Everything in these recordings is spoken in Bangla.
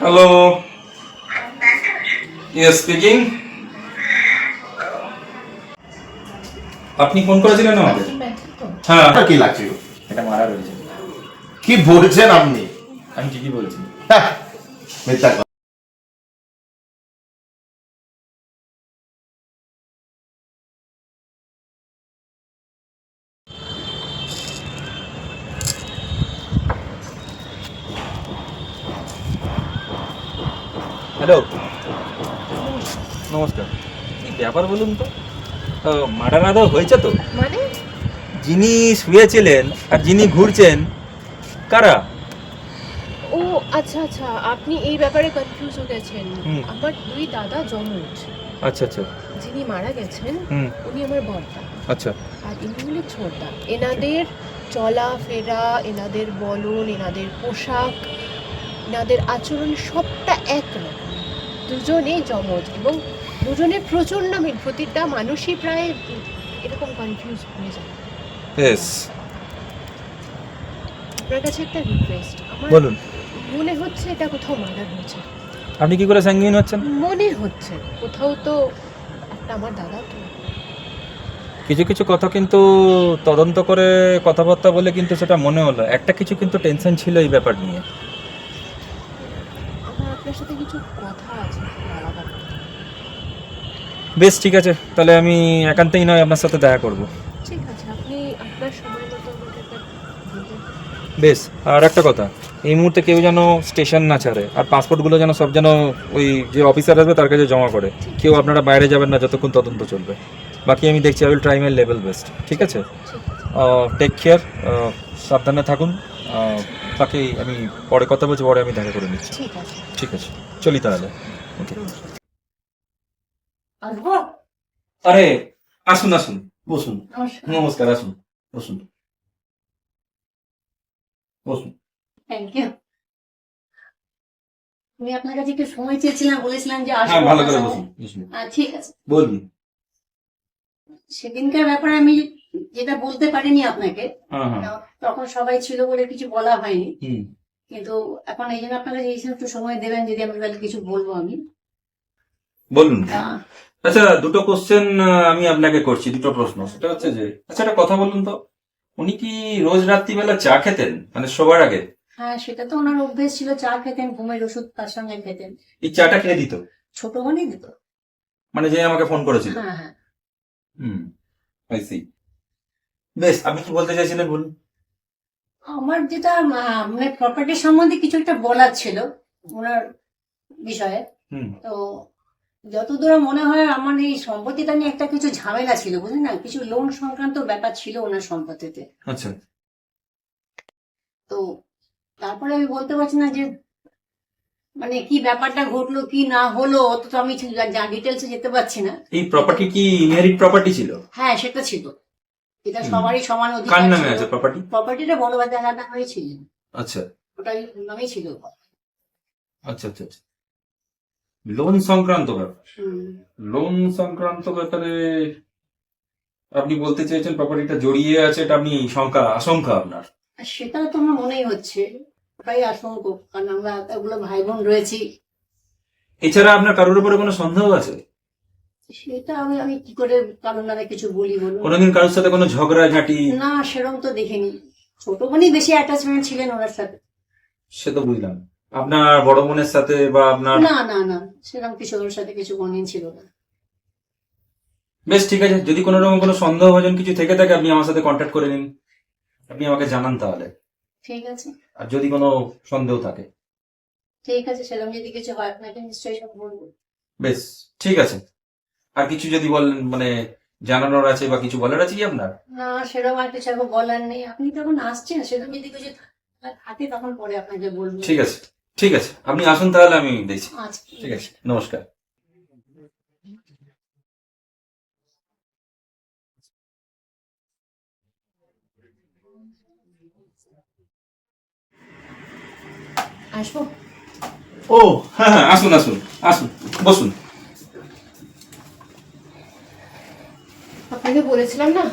Hello Yes, speaking. আপনি ফোন করেছিলেন আমাকে? হ্যাঁ। আপনার কি লাগছে? এটা মারা রয়েছে। কি বলছেন আপনি? আমি ঠিকই বলছি। হ্যাঁ, মিথ্যা হ্যালো। নমস্কার। কি ব্যাপার বলুন তো? মার্ডার আদৌ হয়েছে তো? মানে? যিনি শুয়েছিলেন আর যিনি ঘুরছেন কারা? ও আচ্ছা আচ্ছা আপনি এই ব্যাপারে কনফিউজ হয়ে গেছেন। হুম। আমার দুই দাদা জমজ। আচ্ছা আচ্ছা। যিনি মারা গেছেন হুম। উনি আমার বর্তা আচ্ছা। আর ইনি হলেন ছোটদা। এনাদের চলাফেরা এনাদের বলন এনাদের পোশাক এনাদের আচরণ সবটা এক একরকম। দুজনে জমজ এবং দুজনে প্রচণ্ড মিল প্রতিটা মানুষই প্রায় এরকম কনফিউজ হয়ে যায়। আপনার কাছে একটা রিকোয়েস্ট আমার বলুন। মনে হচ্ছে এটা কোথাও মার্ডার হয়েছে। আপনি কি করে স্যাঙ্গিন হচ্ছেন? মনে হচ্ছে কোথাও তো একটা আমার দাদা তো। কিছু কিছু কথা কিন্তু তদন্ত করে কথাবার্তা বলে কিন্তু সেটা মনে হলো। একটা কিছু কিন্তু টেনশন ছিল এই ব্যাপার নিয়ে। আপনার কথা আছে আলাদা বেশ ঠিক আছে। তাহলে আমি একান্তই নয় আপনার সাথে দেখা করব। ঠিক আছে আপনি আপনার সময় মতো আমাকে একটা বলবেন। বেশ আর একটা কথা। এই মুহূর্তে কেউ যেন স্টেশন না ছাড়ে আর পাসপোর্টগুলো যেন সব যেন ওই যে অফিসার আসবে তার কাছে জমা করে কেউ আপনারা বাইরে যাবেন না যতক্ষণ তদন্ত চলবে। বাকি আমি দেখছি I will try my level best ঠিক আছে? ঠিক আছে। টেক কেয়ার সাবধানে থাকুন আহ, বাকি আমি পরে কথা বলছি পরে আমি দেখা করে নিচ্ছি। ঠিক আছে। ঠিক আছে। চলি তাহলে। ওকে আরে আসুন আসুন বসুন। নমস্কার। আসুন বসুন। বসুন। থ্যাংক ইউ আমি আপনার কাছে একটু সময় চেয়েছিলাম বলেছিলাম যে আসব হ্যাঁ ভালো করে বসুন ঠিক আছে। বলুন। সেদিনকার ব্যাপারে আমি যেটা বলতে পারিনি আপনাকে হ্যাঁ হ্যাঁ। তখন সবাই ছিল বলে কিছু বলা হয়নি। কিন্তু এখন এই জন্য আপনার এই একটু সময় দেবেন যদি আমি তাহলে কিছু বলব আমি। বলুন। আচ্ছা দুটো কোশ্চেন আমি আপনাকে করছি দুটো প্রশ্ন। সেটা হচ্ছে যে আচ্ছা একটা কথা বলুন তো। উনি কি রোজ রাত্রিবেলা চা খেতেন? মানে সবার আগে? হ্যাঁ সেটা তো ওনার অভ্যেস ছিল চা খেতেন ঘুমের ওষুধ তার সঙ্গে খেতেন। এই চাটা খেয়ে দিত? ছোট মনেই দিত। মানে যে আমাকে ফোন করেছিল? হ্যাঁ হ্যাঁ। হুম আই সি বেশ আপনি কি বলতে চাইছিলেন বলুন? আমার যেটা মানে প্রপার্টি সম্বন্ধে কিছু একটা বলার ছিল ওনার বিষয়ে। তো যতদূর মনে হয় আমার এই সম্পত্তিটা নিয়ে একটা কিছু ঝামেলা ছিল বুঝলেন না? কিছু লোন সংক্রান্ত ব্যাপার ছিল ওনার সম্পত্তিতে। আচ্ছা। তো তারপরে আমি বলতে পারছি না যে মানে কি ব্যাপারটা ঘটলো কি না হলো অত তো আমি ডিটেলসে যেতে পারছি না। এই প্রপার্টি কি ইনহেরিট প্রপার্টি ছিল? হ্যাঁ সেটা ছিল। এটা সবারই সমান কার নামে আছে প্রপার্টি প্রপার্টিটা বড় বাজার নামে ছিল। আচ্ছা। ওটাই নামেই ছিল। আচ্ছা আচ্ছা আচ্ছা। লোন সংক্রান্ত ব্যাপার। লোন সংক্রান্ত ব্যাপারে আপনি বলতে চাইছেন প্রপার্টিটা জড়িয়ে আছে এটা আপনি শঙ্কা আশঙ্কা আপনার? সেটা তো আমার মনেই হচ্ছে। ওটাই আশঙ্ক কারণ আমরা এগুলো ভাই বোন রয়েছি। এছাড়া আপনার কারোর উপরে কোনো সন্দেহ আছে? সেটা আমি আমি কি করে কারণ নামে কিছু বলি বলুন? কোনোদিন কারোর সাথে কোনো ঝগড়া ঝাঁটি? না সেরকম তো দেখিনি। ছোট বোনই বেশি অ্যাটাচমেন্ট ছিলেন ওনার সাথে। সে তো বুঝলাম। আপনার বড় বোনের সাথে বা আপনার না না না সেরকম কিছু ওর সাথে কিছু বনিন ছিল না। বেশ ঠিক আছে। যদি কোনো রকম কোনো সন্দেহভাজন কিছু থেকে থাকে আপনি আমার সাথে কন্ট্যাক্ট করে নিন। আপনি আমাকে জানান তাহলে। ঠিক আছে। আর যদি কোনো সন্দেহ থাকে। ঠিক আছে সেরকম যদি কিছু হয় আপনাকে নিশ্চয়ই সব বলব। বেশ ঠিক আছে। আর কিছু যদি বলেন মানে জানানোর আছে বা কিছু বলার আছে কি আপনার? না সেরকম আর কিছু এখন বলার নেই। আপনি যখন আসছেন সেরকম যদি কিছু থাকে তখন পরে আপনাকে বলব। ঠিক আছে ঠিক আছে। আপনি আসুন তাহলে আমি দেখছি। আচ্ছা ঠিক আছে। নমস্কার। আসব? ও হ্যাঁ হ্যাঁ আসুন আসুন আসুন বসুন। আপনাকে বলেছিলাম না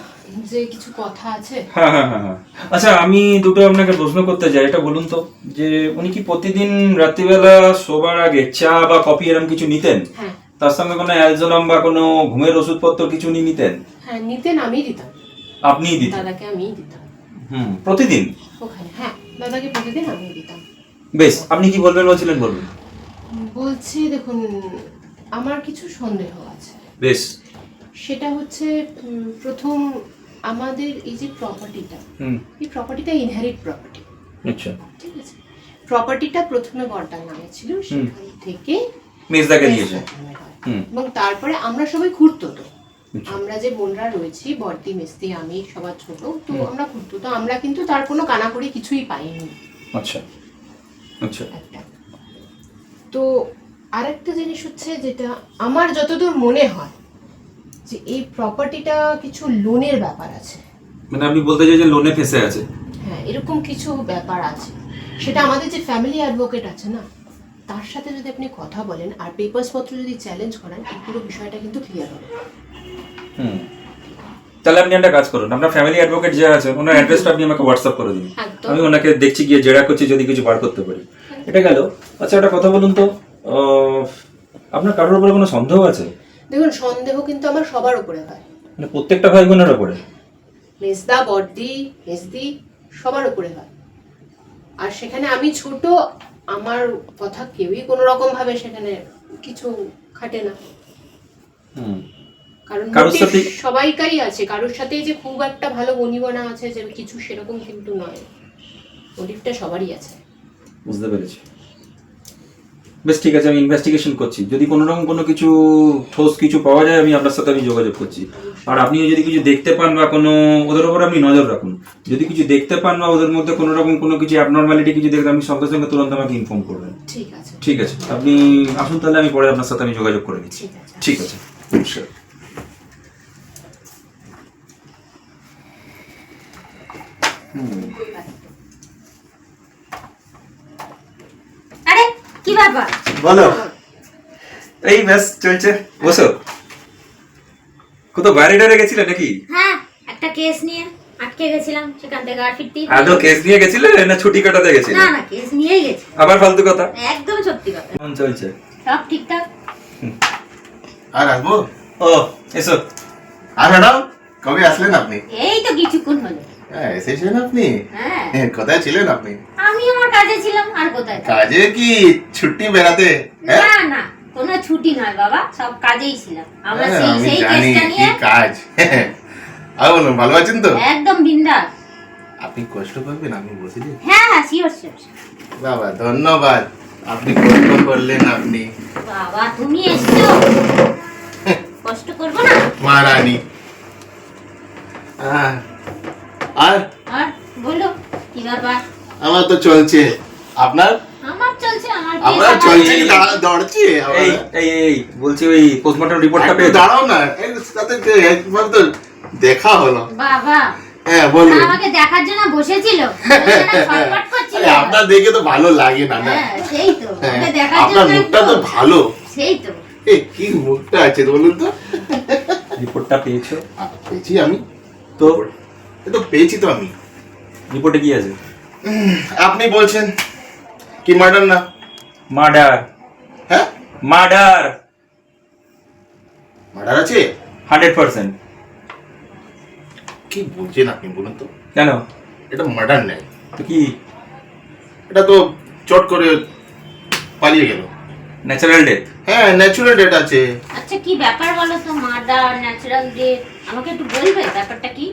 যে কিছু কথা আছে? হ্যাঁ হ্যাঁ হ্যাঁ হ্যাঁ। আচ্ছা আমি দুটো আপনাকে প্রশ্ন করতে চাই। এটা বলুন তো যে উনি কি প্রতিদিন রাত্রিবেলা শোবার আগে চা বা কফি এরকম কিছু নিতেন? হ্যাঁ। তার সঙ্গে কোনো অ্যালজোনাম বা কোনো ঘুমের ওষুধপত্র কিছু উনি নিতেন? হ্যাঁ নিতেন আমি দিতাম। আপনিই দিতেন? দাদাকে আমিই দিতাম। হুম প্রতিদিন? ওখানে হ্যাঁ দাদাকে প্রতিদিন আমি দিতাম। বেশ আপনি কি বলবেন বলছিলেন বলুন। বলছি দেখুন আমার কিছু সন্দেহ আছে। বেশ। সেটা হচ্ছে প্রথম আমাদের এই যে প্রপার্টিটা হুম। এই প্রপার্টিটা ইনহেরিট প্রপার্টি আচ্ছা। ঠিক আছে? প্রপার্টিটা প্রথমে বর্দার নামে ছিল সেখান থেকে মেজদাকে দিয়েছে? এবং তারপরে আমরা সবাই ঘুরতো তো। আচ্ছা। আমরা যে বোনরা রয়েছি বর্দি মেস্তি আমি সবার ছোট তো আমরা ঘুরতো তো। আমরা কিন্তু তার কোনো কানাকড়ি কিছুই পাইনি। আচ্ছা। আচ্ছা। একটা। তো আরেকটা জিনিস হচ্ছে যেটা আমার যতদূর মনে হয় যে এই প্রপার্টিটা কিছু লোনের ব্যাপার আছে। মানে আপনি বলতে চাই যে লোনে ফেসে আছে। হ্যাঁ এরকম কিছু ব্যাপার আছে। সেটা আমাদের যে ফ্যামিলি অ্যাডভোকেট আছে না তার সাথে যদি আপনি কথা বলেন আর পেপার্স পত্র যদি চ্যালেঞ্জ করেন এই পুরো বিষয়টা কিন্তু ক্লিয়ার হবে। হুম। তাহলে আপনি একটা কাজ করুন আপনার ফ্যামিলি অ্যাডভোকেট যে আছে ওনার অ্যাড্রেসটা আপনি আমাকে হোয়াটসঅ্যাপ করে দিন। আমি ওনাকে দেখছি গিয়ে জেরা করছি যদি কিছু বার করতে পারি। এটা গেল। আচ্ছা একটা কথা বলুন তো আহ, আপনার কারোর উপরে কোনো সন্দেহ আছে? দেখুন সন্দেহ কিন্তু আমার সবার উপরে হয়। মানে প্রত্যেকটা ভাই বোনের উপরে মেজদা বর্দি মেজদি সবার উপরে হয়। আর সেখানে আমি ছোট আমার কথা কেউই কোনো রকম ভাবে সেখানে কিছু খাটে না। হুম। কারণ সবাইকারই আছে কারোর সাথে যে খুব একটা ভালো বনিবনা আছে যে কিছু সেরকম কিন্তু নয়। মোটিভটা সবারই আছে। বুঝতে পেরেছি। বেশ ঠিক আছে আমি ইনভেস্টিগেশন করছি। যদি কোনো রকম কোনো কিছু ঠোস কিছু পাওয়া যায় আমি আপনার সাথে আমি যোগাযোগ করছি। আর আপনিও যদি কিছু দেখতে পান বা কোনো ওদের উপর আপনি নজর রাখুন। যদি কিছু দেখতে পান বা ওদের মধ্যে কোনো রকম কোনো কিছু অ্যাবনর্মালিটি কিছু দেখলে আপনি সঙ্গে সঙ্গে তুরন্ত আমাকে ইনফর্ম করবেন। ঠিক আছে। ঠিক আছে আপনি আসুন তাহলে আমি পরে আপনার সাথে আমি যোগাযোগ করে নিচ্ছি। ঠিক আছে। নমস্কার। আরে কি ব্যাপার বলো। এই ব্যাস চলছে। বসো। কোথাও বাইরে টাইরে গেছিলে নাকি? হ্যাঁ একটা কেস নিয়ে আটকে গেছিলাম সেখান থেকে আর ফিরতেই আদৌ কেস নিয়ে গেছিলে না ছুটি কাটাতে গেছিলে? না না কেস নিয়েই গেছি। আবার ফালতু কথা? একদম সত্যি কথা। কেমন চলছে। সব ঠিকঠাক? আর আসব? ও এসো। আর ম্যাডাম কবে আসলেন আপনি? এই তো কিছুক্ষণ হলো। হ্যাঁ এসেছেন আপনি। হ্যাঁ। হ্যাঁ, কোথায় ছিলেন আপনি? আমি আমার কাজে ছিলাম আর কোথায়? কাজে কি? ছুটি বেড়াতে? হ্যাঁ? না না কোনো ছুটি নয় বাবা সব কাজেই ছিলাম। আমরা হ্যাঁ, সেই সেই কেসটা নিয়ে কাজ। আর বলুন ভালো আছেন তো? একদম বিন্দাস। আপনি কষ্ট করবেন আমি বসে দিই। হ্যাঁ হ্যাঁ শিওর শিওর বাবা ধন্যবাদ। আপনি কষ্ট করলেন আপনি। বাবা তুমি এসছো। কষ্ট করব না? মহারানী। তো চলছে। আপনার? আমার চলছে কি আপনার সকালে- চলছে কি? দাঁড়া- দাঁড়াচ্ছে আমার? এই এই এই বলছি ওই পোস্টমর্টম রিপোর্টটা একটু দাঁড়াও না। এই সাথে একবার তো দেখা হলো। বাবা। হ্যাঁ বলুন। আমাকে দেখার জন্য বসেছিল। আপনার দেখে তো ভালো লাগে না না? হ্যাঁ সেই তো। হ্যাঁ, আপনার মুখটা তো ভালো। সেই তো। এ কি মুখটা আছে বলুন তো? রিপোর্টটা পেয়েছ? পেয়েছি আমি। তো? এ তো পেয়েছি তো আমি। রিপোর্টে কি আছে? আপনি বলছেন কি মার্ডার না? মার্ডার। হ্যাঁ? মার্ডার। মার্ডার আছে? Hundred percent. কি বলছেন আপনি বলুন তো? কেন? এটা মার্ডার নেই তো কি? এটা তো চট করে পালিয়ে গেল। Natural death? হ্যাঁ ন্যাচুরাল ডেট আছে। আচ্ছা কি ব্যাপার বলো তো? Murder natural death? আমাকে একটু বলবে ব্যাপারটা কি?